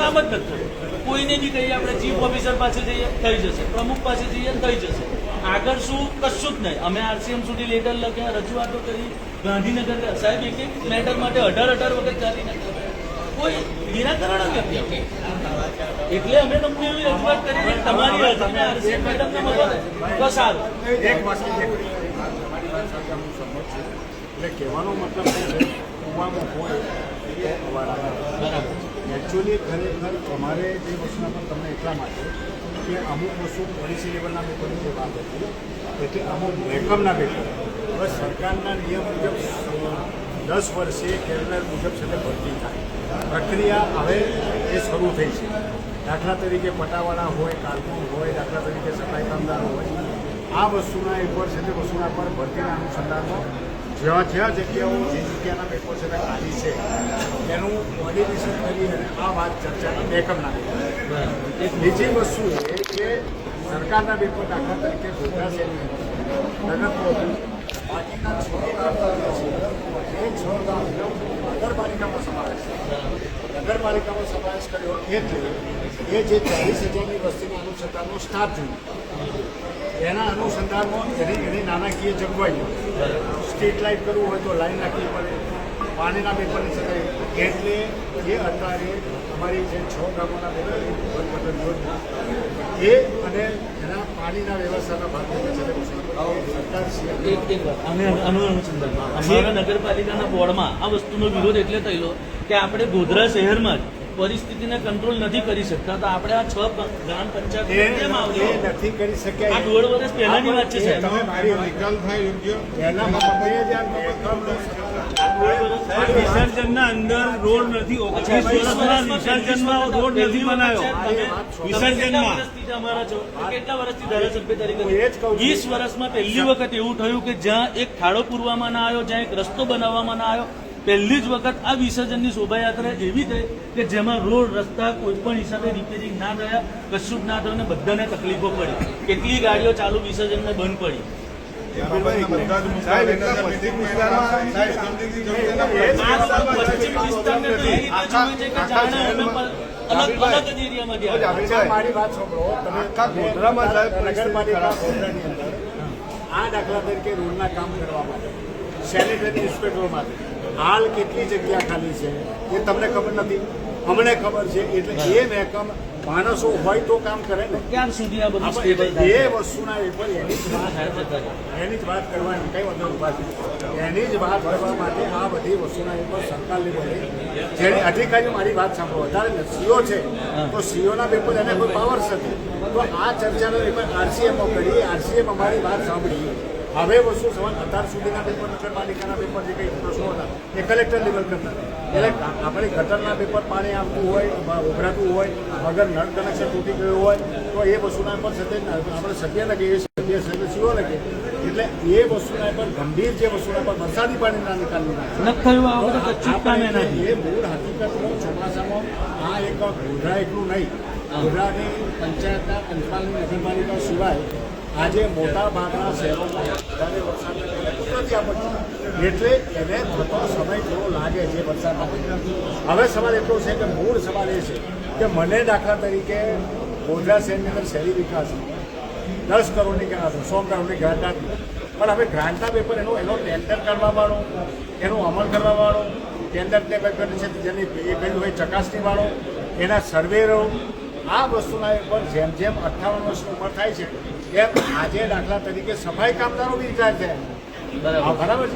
કામ જ નથી થતું કોઈને બી કહીએ આપણે ચીફ ઓફિસર પાસે જઈએ થઈ જશે. પ્રમુખ પાસે જઈએ થઈ જશે. આગળ શું કશું જ નહીં. અમે આરસીએમ સુધી લેટર લખ્યા રજૂઆતો કરી. ગાંધીનગર સાહેબ એક એક મેટર માટે અઢાર અઢાર વખત ગાંધીનગર કોઈ નિરાકરણ જ નથી એટલે અમે તમને એવી રજૂઆત કરી તમારી અરજીને આરસીએમ મેડમને મળો તો સારું. એક એટલે કહેવાનો મતલબ કુવામાં હોય બરાબર. એકચ્યુઅલી ખરેખર તમારે જે વસ્તુના પર તમને એટલા માટે કે અમુક વસ્તુ પોલિસી લેવલના પેપરની જે વાત હતી એટલે અમુક મહેકમના પેપર હવે સરકારના નિયમ મુજબ દસ વર્ષે કેલેન્ડર મુજબ છે તે ભરતી થાય. પ્રક્રિયા હવે એ શરૂ થઈ છે. દાખલા તરીકે પટાવાળા હોય કારકુન હોય, દાખલા તરીકે સફાઈ કામદારો હોય, આ વસ્તુના એક વર્ષ છે તે વસ્તુના પર ભરતીના અનુસંધાનમાં જ્યાં જ્યાં જગ્યાઓ જે જગ્યાના છે તે ખાલી છે. એનું મોડિફિકેશન કરી અને આ વાત ચર્ચાના બેકઅપના એક બીજી વસ્તુ એ કે સરકારના પેપર દાખલા તરીકે ગોધરા નગરપાલિકા બાકીના છ ગામ એ છ ગામનો નગરપાલિકામાં સમાવેશ છે. નગરપાલિકામાં સમાવેશ કર્યો એટલે એ જે ચાલીસ હજારની વસ્તીના અનુસંધાનનો સ્ટાફ જોઈએ. એના અનુસંધાનમાં એની એની નાણાકીય જોગવાઈઓ. સ્ટ્રીટ લાઇટ કરવું હોય તો લાઈન નાખવી પડે. પાણીના પેપરની શકાય એટલે એ અત્યારે અમારી જે છ ગામોના પેપર યોજના એ અને એના પાણીના વ્યવસ્થાના ભાગરૂપે નગરપાલિકાના બોર્ડમાં આ વસ્તુનો વિરોધ એટલે થયેલો કે આપણે ગોધરા શહેરમાં જ પરિસ્થિતિને કંટ્રોલ નથી કરી શકતા. તો આપણે આ છ ગ્રામ પંચાયત કેમ એ નથી કરી આ દોઢ વર્ષ પહેલાની વાત છે સાહેબ. તમે મારી નિકાલ થાય યોગ્ય એના માટે જ આ મહેકમનો આ વિસર્જનના અંદર રોડ નથી ઓગણીસ વર્ષના વિસર્જનમાં રોડ નથી બનાવ્યો. વિસર્જનમાં. અમારા છો? કેટલા વર્ષથી ધારાસભ્ય તરીકે હું એ જ કહું છું. વીસ વર્ષમાં પહેલી વખત એવું થયું કે જ્યાં એક ખાડો પૂરવામાં ના આવ્યો જ્યાં એક રસ્તો બનાવવામાં ના આવ્યો પહેલી જ વખત આ વિસર્જનની શોભાયાત્રા એવી થઈ કે જેમાં રોડ રસ્તા કોઈ પણ હિસાબે રિપેરિંગ ના થયા કશું જ ના થયું અને બધાને તકલીફો પડી કેટલી ગાડીઓ ચાલુ વિસર્જનને બંધ પડી અલગ અલગ જ એરિયામાંથી મારી વાત સાંભળો તમે આખા ગોધરામાં સાહેબ નગરપાલિકા ગોધરાની અંદર આ દાખલા તરીકે રોડના કામ કરવા માટે સેનિટરી ઇન્સ્પેક્ટરો માટે હાલ કેટલી જગ્યા ખાલી છે એ તમને ખબર નથી. અમને ખબર છે એટલે એ મહેકમ માણસો હોય તો કામ કરે ને. ક્યાં સુધી આ બધું સ્ટેબલ એ વસ્તુના એ પણ એની જ વાત. એની જ વાત કરવાની કઈ વાંધો ઊભા એની જ વાત કરવા માટે આ બધી વસ્તુના એ પણ સરકાર લેવલે જેને અધિકારીઓ મારી વાત સાંભળો. વધારે સીઓ છે. તો સીઓના પેપર એને કોઈ પાવર્સ નથી. તો આ ચર્ચાનો પેપર આરસીએમઓ કરી આરસીએમ અમારી વાત સાંભળી. હવે વસ્તુ સવાલ અત્યાર સુધીના પેપર નગરપાલિકાના પેપર જે કંઈ પ્રશ્નો હતા એ કલેક્ટર લેવલ કરતા એટલે આપણે ગટરના પેપર પાણી આવતું હોય ઉભરાતું હોય વગર નળ કનેક્શન તૂટી ગયું હોય તો એ વસ્તુના પર સતત આપણે સભ્ય લખીએ એ સભ્ય સભ્ય સીઓ લખીએ એટલે એ વસ્તુના પર ગંભીર જે વસ્તુના પર વરસાદી પાણીના નિકાલ એ મૂળ હકીકતમાં ચોમાસામાં આ એક ગોધરા એટલું નહીં. ગોધરાની પંચાયતના પંચપાલની નગરપાલિકા સિવાય આજે મોટા ભાગના શહેરોમાં વધારે વરસાદને એટલે એને થતો સમય થોડો લાગે છે વરસાદમાં. હવે સવાલ એટલો છે કે મૂળ સવાલ એ છે કે મને દાખલા તરીકે ગોધરા શહેરની અંદર શહેરી વિકાસ દસ કરોડની ગ્રાન્ટ સો કરોડની ગ્રાન્ટ આપી. પણ હવે ગ્રાન્ટના પેપર એનો એનો ટેન્ડર કરવાવાળો, એનો અમલ કરવાવાળો ટેન્ડરને પેપર છે, જેની એ પેલું હોય ચકાસણીવાળો, એના સર્વેરો આ વસ્તુના ઉપર જેમ જેમ અઠ્ઠાવન વર્ષની ઉંમર થાય છે એમ આજે દાખલા તરીકે સફાઈ કામદારો બી રિટાયર છે. બરાબર.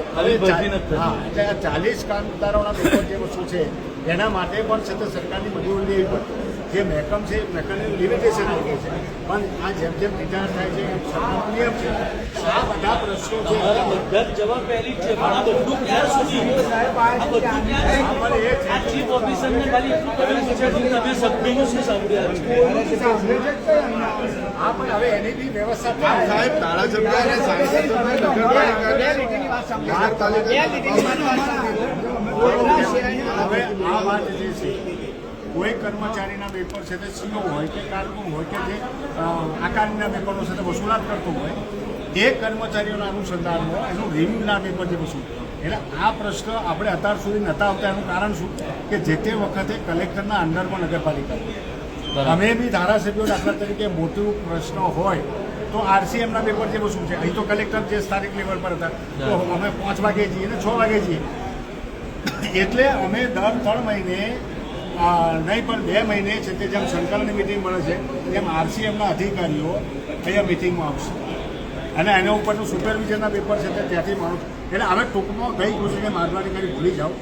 છે. ચાલીસ કામદારોના લોકો જે વસ્તુ છે એના માટે પણ છે તો સરકારની મંજૂરી લેવી પડે. જે મહેકમ છે મહેકમની લિમિટેશન આવી ગઈ છે. પણ આ જેમ જેમ રિટાયર થાય છે સરકારનો નિયમ છે. આ બધા પ્રશ્નો છે. બધા જવાબ પહેલી છે પણ આ બધું ક્યાં સુધી? આ બધું ક્યાં ચીફ ઓફિસરને ખાલી એટલું છે? કે તમે સભ્યનું શું સાંભળ્યા? છે? આ પણ હવે એની બી વ્યવસ્થા થાય. સાહેબ ધારાસભ્ય અને સાંસદ સભ્ય નગરપાલિકાને હવે આ વાત જે છે કોઈ કર્મચારીના પેપર છે તે સીઓ હોય કે કારકુન હોય કે જે આકારણીના આકારના પેપરો તે વસૂલાત કરતો હોય એ કર્મચારીઓના અનુસંધાનમાં એનું રિવ્યુના પેપર જે વસૂલ એટલે આ પ્રશ્ન આપણે અત્યાર સુધી નતા આવતા એનું કારણ શું? કે જે તે વખતે કલેક્ટરના અંડરમાં નગરપાલિકા. અમે બી ધારાસભ્યો દાખલા તરીકે મોટું પ્રશ્ન હોય તો આરસીએમના પેપર જેવું શું છે અહીં તો કલેક્ટર જે સ્થાનિક લેવલ પર હતા તો અમે પાંચ વાગે જઈએ ને છ વાગે જઈએ. એટલે અમે દર ત્રણ મહિને નહીં, પણ બે મહિને છે તે જેમ સંકલનની મિટિંગ મળે છે, તેમ આરસીએમના અધિકારીઓ અહીંયા મિટિંગમાં આવશે. અને એના ઉપરનું સુપરવિઝનના પેપર છે તે ત્યાંથી માણસ એટલે હવે ટૂંકમાં કઈ કૃષિને મારવાની કરી ભૂલી જાઓ.